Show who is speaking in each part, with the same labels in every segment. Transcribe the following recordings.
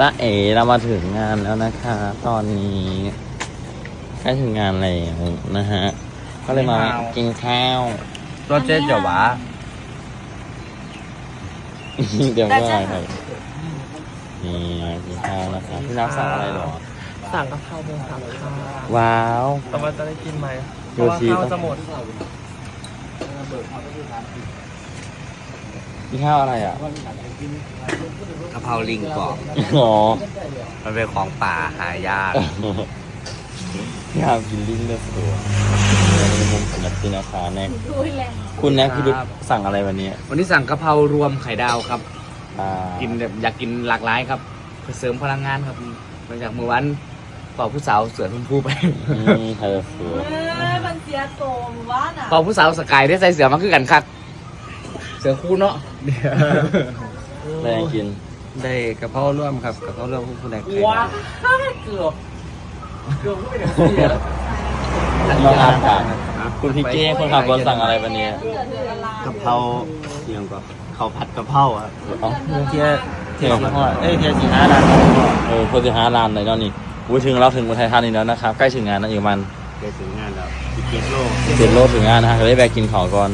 Speaker 1: ละเอ๋เรามาถึงงานแล้วนะคะ ตอนนี้ใกล้ถึงงานแล้วนะฮะ ก็เลยมากินข้าว
Speaker 2: ตัวเจ๊เจ๋อวะ
Speaker 1: เดี๋ยวก็อะไรครับนี่กินข้าวนะคะพี่น้ำสั่งอะไรหรอ
Speaker 3: สั่งกะเพราหมูสับค่ะ
Speaker 1: ว้าว
Speaker 3: แต่ว่าจะได้กินไหมเพ
Speaker 1: โย
Speaker 3: ราะว่า
Speaker 1: ชิ
Speaker 3: ข้าวจะหมด
Speaker 1: กิ นข้าวอะไรอะ
Speaker 2: กะเพราลิงกรอบ
Speaker 1: อ๋อ
Speaker 2: มันเป็นของป่าหายาก
Speaker 1: พี่ฮามกินลิ้นเลือดตัวในมุมของนักกินนะคะแน็กคุณแน็กพี่รุธสั่งอะไรวันนี้
Speaker 2: วันนี้สั่งกะเพรารวมไข่ดาวครับ
Speaker 1: อ่า
Speaker 2: กินแบบอยากกินหลากหลายครับเพื่อเสริมพลังงานครับหลังจากเมื่อวันเป่าผู้สาวเสือทุ่มผู้ไป
Speaker 1: อืมไทยเสือ
Speaker 4: เอ้ยมันเสียโตมว่าน่ะ
Speaker 2: เป่าผู้สาวสกายได้ใส่เสือมาคือกันคัก เสือคู่เนาะ
Speaker 1: แรงกิน
Speaker 2: ได้กะเพราร่วมครับกะเพราร่วมผู้ใดไข่
Speaker 3: ว้า
Speaker 2: ดาว
Speaker 3: เกือบเกือบไม่ได้เสีย
Speaker 1: น้องอาร์ตค่ะคุณพี่เก้คนขับรถสั่งอะไรวันนี้
Speaker 4: เกิดเดือนละลาย
Speaker 5: กะเพราเอย่างกับข้าวผัดกะเพราครับ
Speaker 1: อ๋อ
Speaker 5: เทียเทียสีห้อเอ้ยเทียสีห้าดาน
Speaker 1: เออโพสิฮาร้านไหนเนาะนี่อุ้ยถึงเราถึงอุทัยธานีแล้วนะครับ ใกล้ถึงงานแล้วอีกประมัน
Speaker 5: เทียถึงงานแล้วอีกเจ็ดโล
Speaker 1: เจ็ดโลถึงงานนะฮะก็เลยแวะกินข้าวก่อน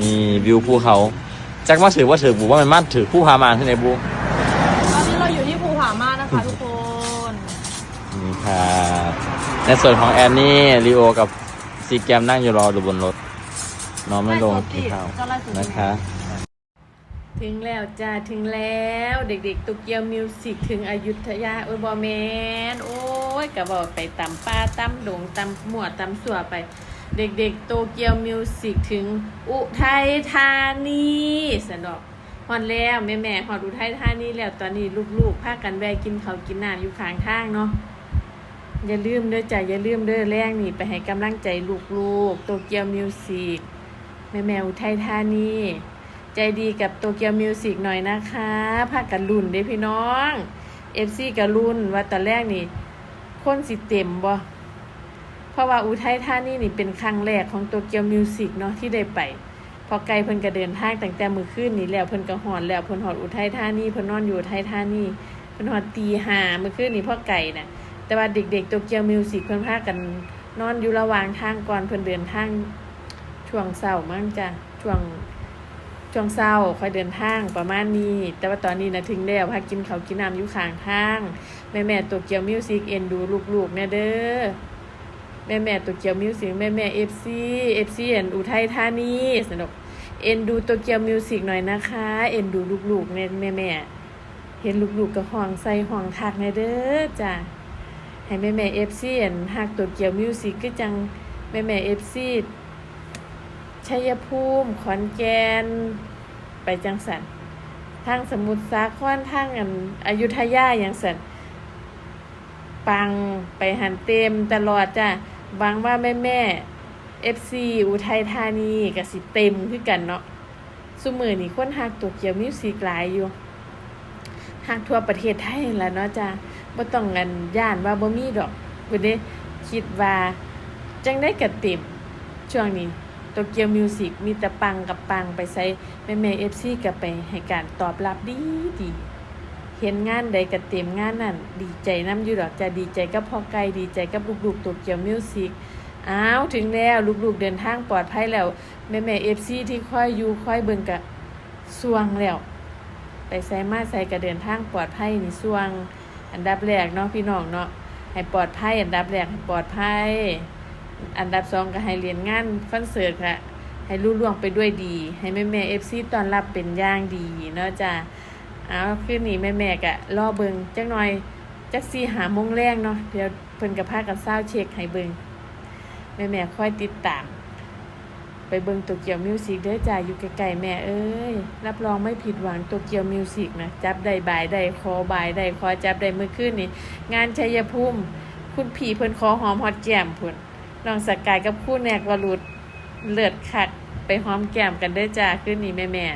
Speaker 1: มีวิวภูเขา จักมาถือว่าถือบุว่ามันมาถือผู้พามานที่ไหนบุ
Speaker 4: ตอนนี้เราอยู่ที่ภูผาม่านนะคะทุกคน
Speaker 1: นี่ค่ะในส่วนของแอนนี่ลีโอกับซีแกมนั่งอยู่รออยู่บนรถน้องไม่ลงกินข้าวนะคะ
Speaker 4: ถึงแล้วจ้าถึงแล้ว เด็กๆตุกเกียวมิวสิกถึงอยุธยาโอ้ยบอแมนโอ้ยกะบอกไปตำป้าตำดงตำหมวดตำสัวไป เด็กๆ โตเกียวมิวสิกถึงอุทัยธานีสนอกฮอนแล้วแม่แม่ๆฮอดอุทัยธานีแล้วตอนนี้ลูกๆพากันแวะกินเขาวกินน้ำอยู่ข้างทางเนาะอย่าลืมเด้อจ้ะอย่าลืมเด้อแรงนี่ไปให้กำลังใจลูกๆโตเกียวมิวสิกแม่แมวไทยธานีใจดีกับโตเกียวมิวสิกหน่อยนะคะพากันรุ่นเด้พี่น้องเอฟซีกับรุ่นว่าตอนแรกนี่คนสิเต็มบ่ เพราะว่าอุทัยธานีนี่เป็นครั้งแรกของโตเกียวมิวสิกเนาะที่ได้ไป พอไกลเพิ่นก็เดินทางตั้งแต่มื้อคืนนี่แล้วเพิ่นก็ฮอดแล้วเพิ่นฮอดอุทัยธานีเพิ่นนอนอยู่อุทัยธานีเพิ่นฮอดตีห้ามื้อคืนนี่พ่อไก่น่ะแต่ว่าเด็กๆโตเกียวมิวสิกเพิ่นพากันนอนอยู่ระหว่างทางก่อนเพิ่นเดินทางช่วงเช้ามั้งจ้ะช่วงช่วงเช้าค่อยเดินทางประมาณนี้ แต่ว่าตอนนี้นะถึงแล้วพากินข้าวกินน้ำอยู่ข้างทาง แม่แม่ๆโตเกียวมิวสิกเอ็นดูลูกๆแน่เด้อ แม่แม่ๆโตเกียวมิวสิกแม่แม่เอฟซีเอฟซีเอ็นอุทัยธานีสนุกเอ็นดูโตเกียวมิวสิกหน่อยนะคะ เอ็นดูลูกๆแน่แม่แม่เห็นลูกๆก็ห้องใส่ห้องทักแน่เด้อจ้ะให้แม่แม่เอฟซีเอันฮักตัวเกียวมิวสิกก็จังแม่แม่เอฟซีชัยภูมิขอนแก่นไปจังสันทางสมุทรสาครทางอันอยุธยาอย่างสันปังไปหันเต็มตลอดจ้ะ บางว่าแม่แม่เอฟซีอุทัยธานีกับสิเต็มคือกันเนาะสุมือนี่คนฮักตัวเกียวมิวสิกหลายอยู่ฮักทั่วประเทศไทยนั่นแล้วเนาะจ้ะบ่ต้องเงินย่านว่าบ่มีดอกบ่ได้คิดว่าจังได้กระเต็มช่วงนี้โตเกียวมิวสิกมีแต่ปังกับปังไปใส่แม่แม่ FC ก็ไปให้การตอบรับดีดี เห็นงานใดก็เต็มงานนั้นดีใจนํอยู่ดอกจะดีใจกับพ่อไก่ดีใจกับลูกๆโตเกียวมิวสิกอ้าวถึงแล้วลูกๆเดินทางปลอดภัยแล้ว แม่แม่ FC ที่ค่อยอยู่ค่อยเบิ่งกะสวงแล้ว ไปใส่มาใส่กระเดินทางปลอดภัยนี่สวง อันดับแรกเนาะพี่น้องเนาะให้ปลอดภัยอันดับแรกให้ปลอดภัย อันดับสองก็ให้เรียนงานคอนเสิร์ตค่ะให้รุ่ล่วงไปด้วยดี ให้แม่แม่เอฟซีตอนรับเป็นอย่างดีเนาะจ้ะ เอาคืนนี้แม่แม่กะรอเบิงจักหน่อยจักสี่หามงแรงเนาะเดี๋ยวเพิ่นกับพากันเศร้าเช็คให้เบิงแม่แม่ค่อยติดตาม ไปเบิงโตเกียวมิวสิกเด้อจ้าอยู่ไกลๆแม่เอ้ยรับรองไม่ผิดหวังโตเกียวมิวสิกนะจับได้บายได้คอบายได้คอจับได้เมื่อคืนนี่งานชัยภูมิคุณผีเพิ่นคอหอมฮอดแก้มพุ่นน้องสกายกับคู่แนกวรุดเลิศคักไปหอมแก้มกันเด้จ้าคืนนี้แม่แม่